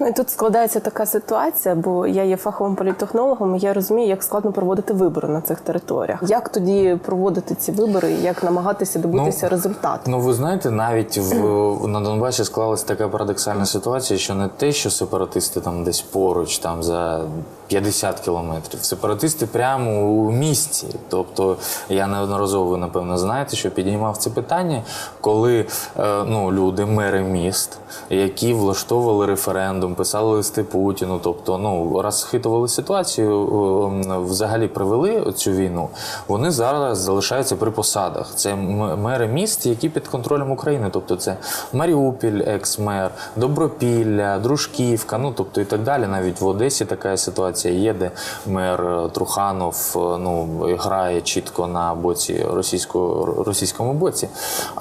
Ну і тут складається така ситуація, бо я є фаховим політтехнологом, і я розумію, як складно проводити вибори на цих територіях. Як тоді проводити ці вибори, як намагатися добитися результату? Ну, ви знаєте, навіть в на Донбасі склалася така парадоксальна ситуація, що не те, що сепаратисти там десь поруч, там за 50 кілометрів. Сепаратисти прямо у місті. Тобто я неодноразово, напевно, знаєте, що підіймав це питання, коли е, ну, люди, мери міст, які влаштовували референдум, писали листи Путіну, тобто ну, розхитували ситуацію, е, взагалі привели цю війну, вони зараз залишаються при посадах. Це мери міст, які під контролем України. Тобто це Маріупіль, екс-мер, Добропілля, Дружківка, ну тобто і так далі. Навіть в Одесі така ситуація є, де мер е, Труханов е, ну, грає чітко на боці російського російському боці.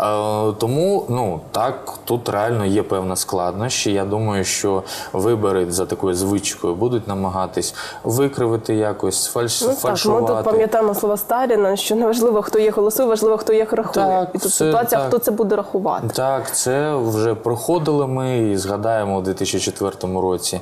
Е, тому ну так тут реально є певна складнощі. Я думаю, що вибори за такою звичкою будуть намагатись викривити якось, фальш, Ну так, ми тут пам'ятаємо слова Сталіна, що не важливо, хто є голосує, важливо, хто їх рахує. Так, і тут це ситуація, так. хто це буде рахувати. Так, це вже проходили ми і згадаємо у 2004 році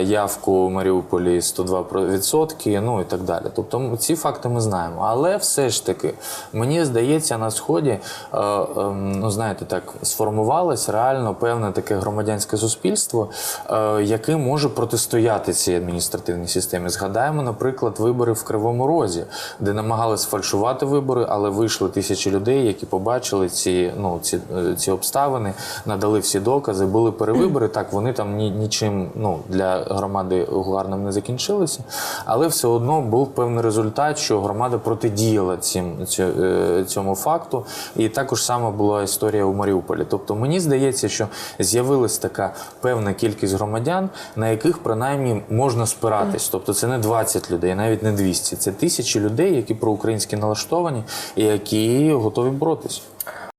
явку у Маріуполі 102%, ну і так далі. Тобто ці факти ми знаємо. Але все ж таки, мені здається, на сході, е, ем, ну знаєте, так сформувалось реально певне таке громадянське суспільство, е, яке може протистояти цій адміністративній системі. Згадаємо, наприклад, вибори в Кривому Розі, де намагались фальшувати вибори, але вийшли тисячі людей, які побачили ці, ну, ці, е, ці обставини, надали всі докази, були перевибори. Так, вони там ні, нічим ну, для громади гарним не закінчилися, але все одно був певний результат, що громада протидіяла цим, е, цьому факту. І також сама була історія у Маріуполі. Тобто мені здається, що з'явилась така певна кількість громадян, на яких принаймні можна спиратись. Тобто це не 20 людей, навіть не 200. Це тисячі людей, які проукраїнськи налаштовані і які готові боротись.